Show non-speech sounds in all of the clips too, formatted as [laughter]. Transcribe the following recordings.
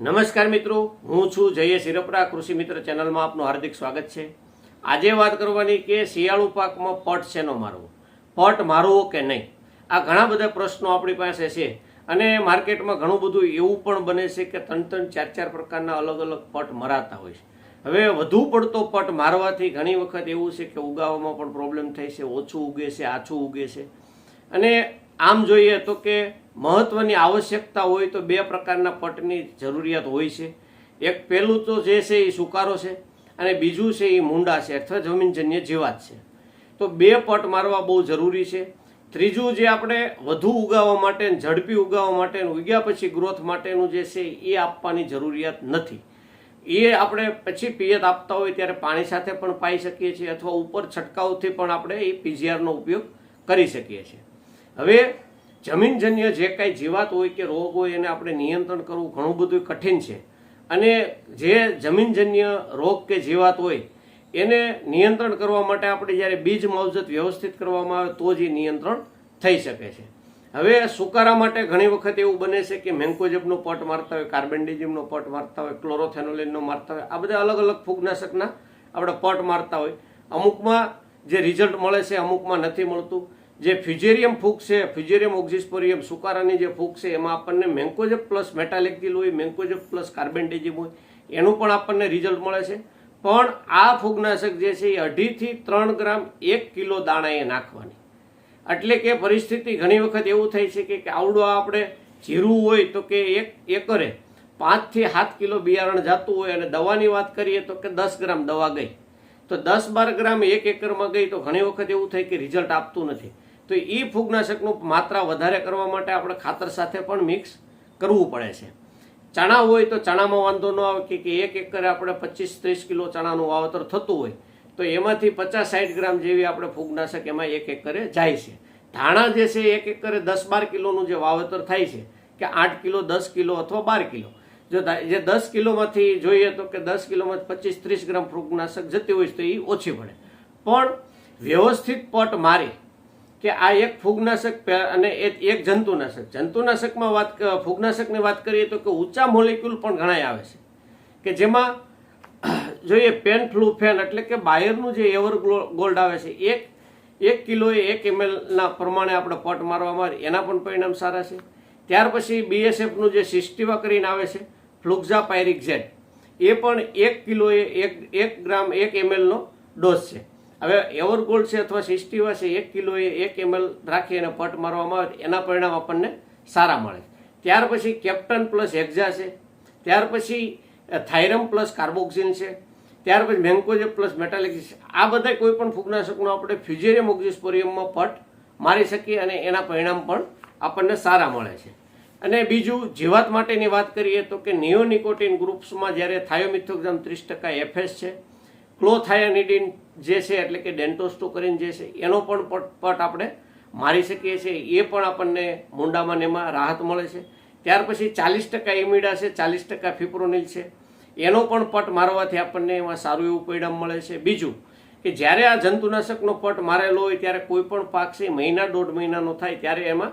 નમસ્કાર મિત્રો, હું છું જયેશ હિરપરા કૃષિ મિત્ર ચેનલમાં આપનું હાર્દિક સ્વાગત છે. આજે વાત કરવાની કે શિયાળુ પાકમાં પટ શેનો મારવો. પટ મારવો કે નહીં? આ ઘણા બધા પ્રશ્નો આપણી પાસે છે અને માર્કેટમાં ઘણું બધું એવું પણ બને છે કે ત્રણ ત્રણ ચાર ચાર પ્રકારના અલગ અલગ પટ મરાતા હોય છે. હવે વધુ પડતો પટ મારવાથી ઘણી વખત એવું છે કે ઉગાવવામાં પણ પ્રોબ્લેમ થાય છે, ઓછું ઉગે છે, આછું ઉગે છે. અને આમ જોઈએ તો કે મહત્વની આવશ્યકતા હોય તો બે પ્રકારના પટની જરૂરિયાત હોય છે. એક પહેલું તો જે છે એ સુકારો છે અને બીજું છે એ મૂંડા છે અથવા જમીનજન્ય જીવાત છે. તો બે પટ મારવા બહુ જરૂરી છે. ત્રીજું જે આપણે વધુ ઉગાવવા માટે ઝડપી ઉગાવવા માટે ઉગ્યા પછી ગ્રોથ માટેનું જે છે એ આપવાની જરૂરિયાત નથી. એ આપણે પછી પિયત આપતા હોય ત્યારે પાણી સાથે પણ પાઈ શકીએ છીએ અથવા ઉપર છંટકાવથી પણ આપણે એ પીજીઆરનો ઉપયોગ કરી શકીએ છીએ. હવે જમીનજન્ય જે કાંઈ જીવાત હોય કે રોગ હોય એને આપણે નિયંત્રણ કરવું ઘણું બધું કઠિન છે. અને જે જમીનજન્ય રોગ કે જીવાત હોય, એને નિયંત્રણ કરવા માટે આપણે જ્યારે બીજ માવજત વ્યવસ્થિત કરવામાં આવે તો જ એ નિયંત્રણ થઈ શકે છે. હવે સુકારા માટે ઘણી વખત એવું બને છે કે મેન્કોજેબનો પટ મારતા હોય કાર્બેન્ડિઝમનો પટ મારતા હોય ક્લોરોથેનોલિનનો મારતા હોય, આ બધા અલગ અલગ ફૂગનાશકના આપણે પટ મારતા હોય. અમુકમાં જે રિઝલ્ટ મળે છે, અમુકમાં નથી મળતું. જે ફ્યુઝેરિયમ ફૂગ છે ફ્યુઝેરિયમ ઓક્ઝિસ્પોરિયમ, સુકારાની જે ફૂગ છે, એમાં આપણને મેન્કોજેબ પ્લસ મેટાલેક્ટિલ હોય મેન્કોજેબ પ્લસ કાર્બેન્ડિઝમ હોય, એનું પણ આપણને રિઝલ્ટ મળે છે. પણ આ ફૂગનાશક જે છે, એ અઢીથી ત્રણ ગ્રામ એક કિલો દાણાએ નાખવાની. એટલે કે પરિસ્થિતિ ઘણી વખત એવું થાય છે કે આવડો આપણે જીરું હોય તો કે એક એકરે પાંચથી સાત કિલો બિયારણ જતું હોય અને દવાની વાત કરીએ તો કે દસ ગ્રામ દવા ગઈ. તો દસ બાર ગ્રામ એક એકરમાં ગઈ તો ઘણી વખત એવું થાય કે રિઝલ્ટ આપતું નથી. તો એ ફૂગનાશકનું માત્રા વધારે કરવા માટે આપણે ખાતર સાથે પણ મિક્સ કરવું પડે છે. ચણા હોય તો ચણામાં વાંધો ન આવે કે એક એકરે આપણે પચીસ ત્રીસ કિલો ચણાનું વાવેતર થતું હોય તો એમાંથી પચાસ સાઠ ગ્રામ જેવી આપણે ફૂગનાશક એમાં એક એકરે જાય છે. ધાણા જે છે એક એકરે દસ બાર કિલોનું જે વાવેતર થાય છે કે આઠ કિલો, દસ કિલો અથવા બાર કિલો. જો જે દસ કિલોમાંથી જોઈએ તો કે દસ કિલોમાં પચીસ ત્રીસ ગ્રામ ફૂગનાશક જતી હોય તો એ ઓછી પડે. પણ વ્યવસ્થિત પટ મારી કે આ એક ફૂગનાશક અને એક જંતુનાશક. જંતુનાશકમાં વાત ફૂગનાશકની વાત કરીએ તો કે ઊંચા મોલિક્યુલ પણ ઘણા આવે છે. કે જેમાં [clears throat] જોઈએ પેન ફ્લુ ફેન એટલે કે બાયરનું જે એવર ગોલ્ડ આવે છે, એક એક કિલોએ એક એમએલના પ્રમાણે આપણે પટ મારવામાં આવે, એના પણ પરિણામ સારા છે. ત્યાર પછી બીએસએફનું જે સિસ્ટીવા કરીને આવે છે ફ્લુક્ઝા પાયરિક એ પણ એક કિલોએ એક એક ગ્રામ, એક એમએલનો ડોઝ છે. હવે એવરગોલ્ડ છે અથવા સિસ્ટીવા છે, એક કિલોએ એક એમએલ રાખી અને પટ મારવામાં આવે, એના પરિણામ આપણને સારા મળે. ત્યાર પછી કેપ્ટન પ્લસ એક્ઝા છે, ત્યાર પછી થાઇરમ પ્લસ કાર્બોક્સિન છે, ત્યાર પછી મેંકોજે પ્લસ મેટાલિક્સ આ બધા કોઈ પણ ફૂગનાશકનો આપણે ફ્યુજેરિયમ ઓક્ઝિસ્પોરિયમમાં પટ મારી શકીએ અને એના પરિણામ પણ આપણને સારા મળે છે. અને બીજું, જીવાત માટેની વાત કરીએ તો કે નિયોનિકોટિન ગ્રુપ્સમાં જ્યારે થાયોમિથોક્ઝામ ત્રીસ ટકા એફએસ છે, ક્લોથાયોનિડિન જે છે, એટલે કે ડેન્ટોસ્ટો કરીને જે છે, એનો પણ પટ આપણે મારી શકીએ છીએ. એ પણ આપણને મુંડામાં ને એમાં રાહત મળે છે. ત્યાર પછી ચાલીસ ટકા એમિડા છે, ચાલીસ ટકા ફિપ્રોનિલ છે. એનો પણ પટ મારવાથી આપણને એમાં સારું એવું પરિણામ મળે છે. બીજું કે જ્યારે આ જંતુનાશકનો પટ મારેલો હોય, ત્યારે કોઈ પણ પાક છે, મહિના દોઢ મહિનાનો થાય, ત્યારે એમાં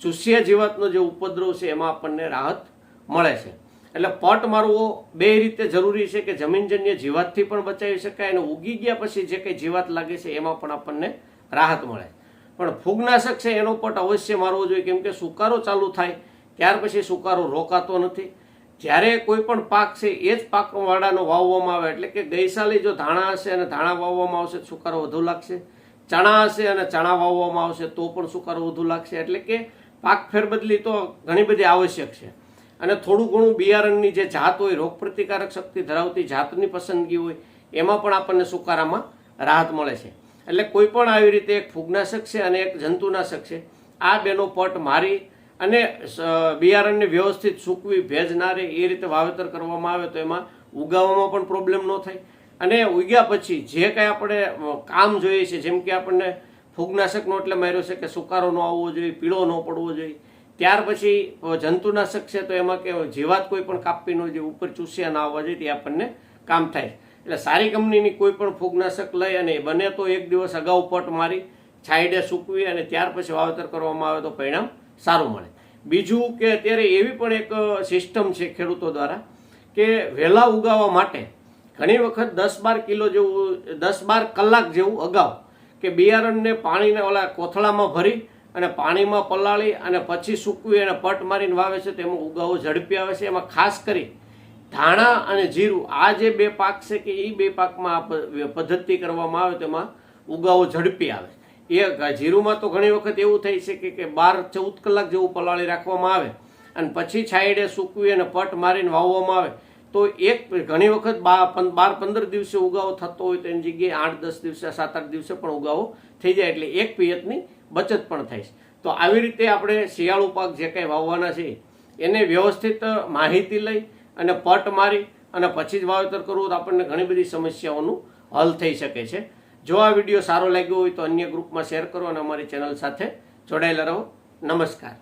ચૂસિયા જીવાતનો જે ઉપદ્રવ છે, એમાં આપણને રાહત મળે છે. એટલે પટ મારવો બે રીતે જરૂરી છે કે જમીનજન્ય જીવાતથી પણ બચાવી શકાય અને ઉગી ગયા પછી જે કંઈ જીવાત લાગે છે એમાં પણ આપણને રાહત મળે. પણ ફૂગનાશક છે એનો પટ અવશ્ય મારવો જોઈએ, કેમ કે સુકારો ચાલુ થાય, ત્યાર પછી સુકારો રોકાતો નથી. જ્યારે કોઈ પણ પાક છે એ જ પાકવાળાનો વાવવામાં આવે, એટલે કે ગઈસાલે જો ધાણા હશે અને ધાણા વાવવામાં આવશે સુકારો વધુ લાગશે. ચણા હશે અને ચણા વાવવામાં આવશે તો પણ સુકારો વધુ લાગશે. એટલે કે પાક ફેરબદલી તો ઘણી બધી આવશ્યક છે. અને થોડું ઘણું બિયારણની જે જાત હોય, રોગપ્રતિકારક શક્તિ ધરાવતી જાતની પસંદગી હોય, એમાં પણ આપણને સુકારામાં રાહત મળે છે. એટલે કોઈ પણ આવી રીતે એક ફૂગનાશક છે અને એક જંતુનાશક છે, આ બેનો પટ મારી અને બિયારણને વ્યવસ્થિત સૂકવી ભેજ ના રહે એ રીતે વાવેતર કરવામાં આવે તો એમાં ઉગાવવામાં પણ પ્રોબ્લેમ ન થાય. અને ઉગ્યા પછી જે કાંઈ આપણે કામ જોઈએ છે, જેમ કે આપણને ફૂગનાશકનો એટલે માર્યો છે કે સુકારો ન આવવો જોઈએ, પીળો ન પડવો જોઈએ ત્યાર પછી જંતુનાશક છે તો એમાં કે જીવાત કોઈ પણ કાપી ન જોઈએ ઉપર ચૂસ્યા ના આવવા જોઈએ, તે આપણને કામ થાય એટલે સારી કંપનીની કોઈ પણ ફૂગનાશક લઈ અને બને તો એક દિવસ અગાઉ પટ મારી, છાંયડે સૂકવી અને ત્યાર પછી વાવેતર કરવામાં આવે તો પરિણામ સારું મળે. બીજું કે અત્યારે એવી પણ એક સિસ્ટમ છે ખેડૂતો દ્વારા કે વહેલા ઉગાવવા માટે ઘણી વખત દસ બાર કિલો જેવું, દસ બાર કલાક જેવું અગાઉ કે બિયારણને પાણીને ઓલા કોથળામાં ભરી અને પાણીમાં પલાળી અને પછી સૂકવી અને પટ મારીને વાવે છે તેમાં ઉગાવો ઝડપી આવે છે. એમાં ખાસ કરી ધાણા અને જીરું, આ જે બે પાક છે કે એ બે પાકમાં આ પદ્ધતિ કરવામાં આવે તેમાં ઉગાવો ઝડપી આવે. એ જીરુંમાં તો ઘણી વખત એવું થઈ છે કે બાર ચૌદ કલાક જેવું પલાળી રાખવામાં આવે અને પછી છાંયડે સૂકવી અને પટ મારીને વાવવામાં આવે. તો એક ઘણી વખત બાર, પંદર દિવસે ઉગાવો થતો હોય તો એની જગ્યાએ આઠ, દસ દિવસે સાત આઠ દિવસે પણ ઉગાવો થઈ જાય એટલે એક પિયતની બચત પણ થાય છે. તો આવી રીતે આપણે શિયાળુ પાક જે કંઈ વાવવાના છે, એને વ્યવસ્થિત માહિતી લઈ અને પટ મારી અને પછી જ વાવેતર કરવું તો આપણને ઘણી બધી સમસ્યાઓનું હલ થઈ શકે છે. જો આ વીડિયો સારો લાગ્યો હોય તો અન્ય ગ્રુપમાં શેર કરો અને અમારી ચેનલ સાથે જોડાયેલા રહો. નમસ્કાર.